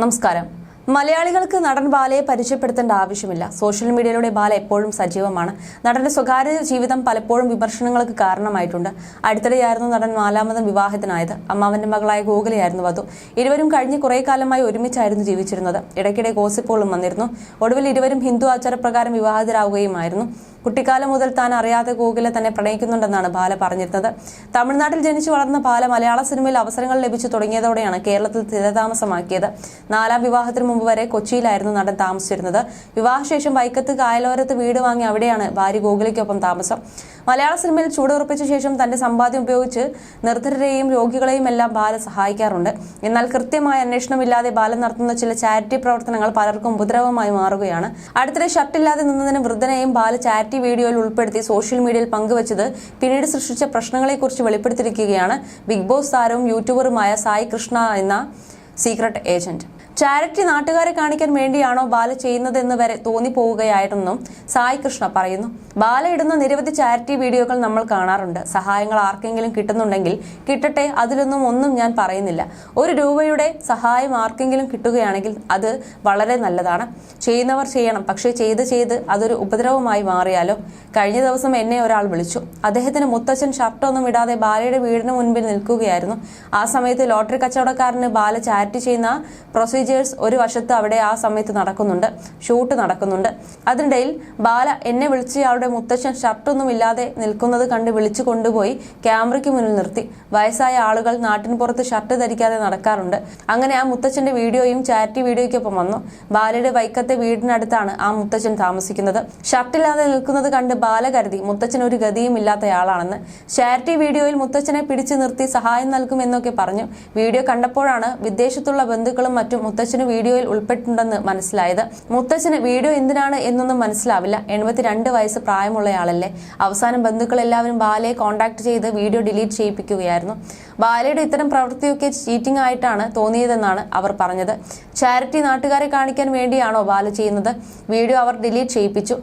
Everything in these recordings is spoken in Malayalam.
നമസ്കാരം. മലയാളികൾക്ക് നടൻ ബാലയെ പരിചയപ്പെടുത്തേണ്ട ആവശ്യമില്ല. സോഷ്യൽ മീഡിയയിലൂടെ ബാല എപ്പോഴും സജീവമാണ്. നടന്റെ സ്വകാര്യ ജീവിതം പലപ്പോഴും വിമർശനങ്ങൾക്ക് കാരണമായിട്ടുണ്ട്. അടുത്തിടെയായിരുന്നു നടൻ നാലാമതും വിവാഹത്തിനായത് അമ്മാവന്റെ മകളായ ഗോകുലയായിരുന്നു വധു. ഇരുവരും കഴിഞ്ഞ കുറേ കാലമായി ഒരുമിച്ചായിരുന്നു ജീവിച്ചിരുന്നത്. ഇടയ്ക്കിടെ ഗോസിപ്പുകളും വന്നിരുന്നു. ഒടുവിൽ ഇരുവരും ഹിന്ദു ആചാരപ്രകാരം വിവാഹിതരാകുകയുമായിരുന്നു കുട്ടിക്കാലം മുതൽ താൻ അറിയാതെ ഗോകുലെ തന്നെ പ്രണയിക്കുന്നുണ്ടെന്നാണ് ബാല പറഞ്ഞിരുന്നത്. തമിഴ്നാട്ടിൽ ജനിച്ചു വളർന്ന ബാല മലയാള സിനിമയിൽ അവസരങ്ങൾ ലഭിച്ചു തുടങ്ങിയതോടെയാണ് കേരളത്തിൽ സ്ഥിരതാമസമാക്കിയത്. നാലാം വിവാഹത്തിന് മുമ്പ് വരെ കൊച്ചിയിലായിരുന്നു നടൻ താമസിച്ചിരുന്നത്. വിവാഹശേഷം വൈക്കത്ത് കായലോരത്ത് വീട് വാങ്ങി അവിടെയാണ് ഭാര്യ ഗോകുലയ്ക്കൊപ്പം താമസം. മലയാള സിനിമയിൽ ചൂടുറപ്പിച്ച ശേഷം തന്റെ സമ്പാദ്യം ഉപയോഗിച്ച് നിർദ്ധരരെയും രോഗികളെയും എല്ലാം ബാല സഹായിക്കാറുണ്ട്. എന്നാൽ കൃത്യമായ അന്വേഷണമില്ലാതെ ബാല നടത്തുന്ന ചില ചാരിറ്റി പ്രവർത്തനങ്ങൾ പലർക്കും ഉപദ്രവമായി മാറുകയാണ്. അടുത്തിടെ ഷർട്ടില്ലാതെ നിന്നതിന് വൃദ്ധനെയും ബാല ചാരിറ്റി വീഡിയോയിൽ ഉൾപ്പെടുത്തി സോഷ്യൽ മീഡിയയിൽ പങ്കുവച്ചത് പിന്നീട് സൃഷ്ടിച്ച പ്രശ്നങ്ങളെക്കുറിച്ച് വെളിപ്പെടുത്തിയിരിക്കുകയാണ് ബിഗ് ബോസ് താരവും യൂട്യൂബറുമായ സായി കൃഷ്ണ എന്ന സീക്രട്ട് ഏജന്റ് ചാരിറ്റി നാട്ടുകാരെ കാണിക്കാൻ വേണ്ടിയാണോ ബാല ചെയ്യുന്നതെന്ന് വരെ തോന്നിപ്പോവുകയായിരുന്നും സായി കൃഷ്ണ പറയുന്നു. ബാല ഇടുന്ന നിരവധി ചാരിറ്റി വീഡിയോകൾ നമ്മൾ കാണാറുണ്ട്. സഹായങ്ങൾ ആർക്കെങ്കിലും കിട്ടുന്നുണ്ടെങ്കിൽ കിട്ടട്ടെ അതിലൊന്നും ഒന്നും ഞാൻ പറയുന്നില്ല. ഒരു രൂപയുടെ സഹായം ആർക്കെങ്കിലും കിട്ടുകയാണെങ്കിൽ അത് വളരെ നല്ലതാണ്. ചെയ്യുന്നവർ ചെയ്യണം പക്ഷേ ചെയ്ത് ചെയ്ത് അതൊരു ഉപദ്രവമായി മാറിയാലോ? കഴിഞ്ഞ ദിവസം എന്നെ ഒരാൾ വിളിച്ചു. അദ്ദേഹത്തിന് മുത്തച്ഛൻ ഷർട്ടൊന്നും ഇടാതെ ബാലയുടെ വീടിന് മുൻപിൽ നിൽക്കുകയായിരുന്നു. ആ സമയത്ത് ലോട്ടറി കച്ചവടക്കാരന് ബാല ചാരിറ്റി ചെയ്യുന്ന പ്രൊസീജിയേഴ്സ് ഒരു വശത്ത് അവിടെ ആ സമയത്ത് നടക്കുന്നുണ്ട് ഷൂട്ട് നടക്കുന്നുണ്ട്. അതിനിടയിൽ ബാല എന്നെ വിളിച്ച് വിളിച്ചയാളുടെ മുത്തച്ഛൻ ഷർട്ടൊന്നും ഇല്ലാതെ നിൽക്കുന്നത് കണ്ട് വിളിച്ചു കൊണ്ടുപോയി ക്യാമറയ്ക്ക് മുന്നിൽ നിർത്തി. വയസ്സായ ആളുകൾ നാട്ടിന് പുറത്ത് ഷർട്ട് ധരിക്കാതെ നടക്കാറുണ്ട്. അങ്ങനെ ആ മുത്തച്ഛന്റെ വീഡിയോയും ചാരിറ്റി വീഡിയോയ്ക്കൊപ്പം വന്നു. ബാലയുടെ വൈക്കത്തെ വീടിനടുത്താണ് ആ മുത്തച്ഛൻ താമസിക്കുന്നത്. ഷർട്ടില്ലാതെ നിൽക്കുന്നത് കണ്ട് ബാല കരുതി മുത്തച്ഛൻ ഒരു ഗതിയും ഇല്ലാത്തയാളാണെന്ന്. ചാരിറ്റി വീഡിയോയിൽ മുത്തച്ഛനെ പിടിച്ചു നിർത്തി സഹായം നൽകുമെന്നൊക്കെ പറഞ്ഞു. വീഡിയോ കണ്ടപ്പോഴാണ് വിദേശത്തുള്ള ബന്ധുക്കളും മറ്റും മുത്തച്ഛന് വീഡിയോയിൽ ഉൾപ്പെട്ടിട്ടുണ്ടെന്ന് മനസ്സിലായത്. മുത്തച്ഛന് വീഡിയോ എന്തിനാണ് എന്നൊന്നും മനസ്സിലാവില്ല. എൺപത്തിരണ്ട് വയസ്സ് പ്രായമുള്ളയാളല്ലേ. അവസാനം ബന്ധുക്കൾ എല്ലാവരും ബാലയെ കോൺടാക്ട് ചെയ്ത് വീഡിയോ ഡിലീറ്റ് ചെയ്യിപ്പിക്കുകയായിരുന്നു. ബാലയുടെ ഇത്തരം പ്രവൃത്തിയൊക്കെ ചീറ്റിംഗ് ആയിട്ടാണ് തോന്നിയതെന്നാണ് അവർ പറഞ്ഞത്. ചാരിറ്റി നാട്ടുകാരെ കാണിക്കാൻ വേണ്ടിയാണോ ബാല ചെയ്യുന്നത്? വീഡിയോ അവർ ഡിലീറ്റ് ചെയ്യിപ്പിച്ചു.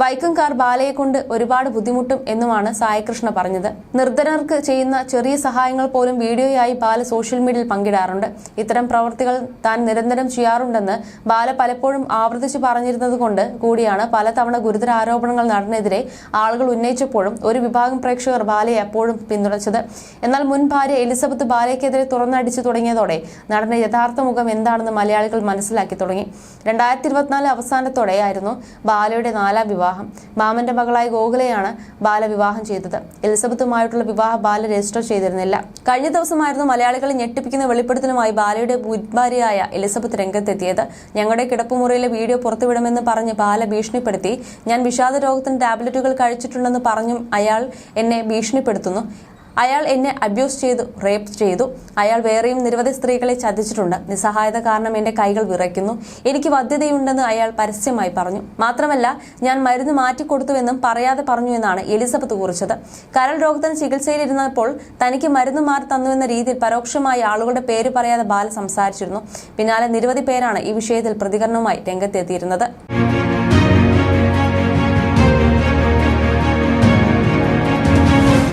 വൈക്കംകാർ ബാലയെ കൊണ്ട് ഒരുപാട് ബുദ്ധിമുട്ടും എന്നുമാണ് സായകൃഷ്ണ പറഞ്ഞത്. നിർധനർക്ക് ചെയ്യുന്ന ചെറിയ സഹായങ്ങൾ പോലും വീഡിയോയായി ബാല സോഷ്യൽ മീഡിയയിൽ പങ്കിടാറുണ്ട്. ഇത്തരം പ്രവർത്തികൾ താൻ നിരന്തരം ചെയ്യാറുണ്ടെന്ന് ബാല പലപ്പോഴും ആവർത്തിച്ച് പറഞ്ഞിരുന്നത് കൊണ്ട് കൂടിയാണ് പലതവണ ഗുരുതര ആരോപണങ്ങൾ നടനെതിരെ ആളുകൾ ഉന്നയിച്ചപ്പോഴും ഒരു വിഭാഗം പ്രേക്ഷകർ ബാലയെ എപ്പോഴും പിന്തുണച്ചത്. എന്നാൽ മുൻ ഭാര്യ എലിസബത്ത് ബാലയ്ക്കെതിരെ തുറന്നടിച്ചു തുടങ്ങിയതോടെ നടന്റെ യഥാർത്ഥ മുഖം എന്താണെന്ന് മലയാളികൾ മനസ്സിലാക്കി തുടങ്ങി. രണ്ടായിരത്തി ഇരുപത്തിനാല് അവസാനത്തോടെയായിരുന്നു ബാലയുടെ നാലാം വിവാഹം. മാമന്റെ മകളായ ഗോകുലയാണ് ബാല വിവാഹം ചെയ്തത്. എലിസബത്തുമായിട്ടുള്ള വിവാഹ ബാല രജിസ്റ്റർ ചെയ്തിരുന്നില്ല. കഴിഞ്ഞ ദിവസമായിരുന്നു മലയാളികളെ ഞെട്ടിപ്പിക്കുന്ന വെളിപ്പെടുത്തലുമായി ബാലയുടെ മുൻഭാര്യയായ എലിസബത്ത് രംഗത്തെത്തിയത്. ഞങ്ങളുടെ കിടപ്പുമുറിയിലെ വീഡിയോ പുറത്തുവിടുമെന്ന് പറഞ്ഞ് ബാല ഭീഷണിപ്പെടുത്തി. ഞാൻ വിഷാദ രോഗത്തിന് ടാബ്ലറ്റുകൾ കഴിച്ചിട്ടുണ്ടെന്ന് പറഞ്ഞും അയാൾ എന്നെ ഭീഷണിപ്പെടുത്തുന്നു. അയാൾ എന്നെ അബ്യൂസ് ചെയ്തു റേപ്പ് ചെയ്തു. അയാൾ വേറെയും നിരവധി സ്ത്രീകളെ ചതിച്ചിട്ടുണ്ട്. നിസ്സഹായത കാരണം എന്റെ കൈകൾ വിറയ്ക്കുന്നു. എനിക്ക് വധ്യതയുണ്ടെന്ന് അയാൾ പരസ്യമായി പറഞ്ഞു. മാത്രമല്ല ഞാൻ മരുന്ന് മാറ്റിക്കൊടുത്തുവെന്നും പറയാതെ പറഞ്ഞു എന്നാണ് എലിസബത്ത് കുറിച്ചത്. കരൾ രോഗത്തിന് ചികിത്സയിലിരുന്നപ്പോൾ തനിക്ക് മരുന്ന് മാറി തന്നുവെന്ന രീതിയിൽ പരോക്ഷമായി ആളുകളുടെ പേര് പറയാതെ ബാല സംസാരിച്ചിരുന്നു. പിന്നാലെ നിരവധി പേരാണ് ഈ വിഷയത്തിൽ പ്രതികരണവുമായി രംഗത്തെത്തിയിരുന്നത്.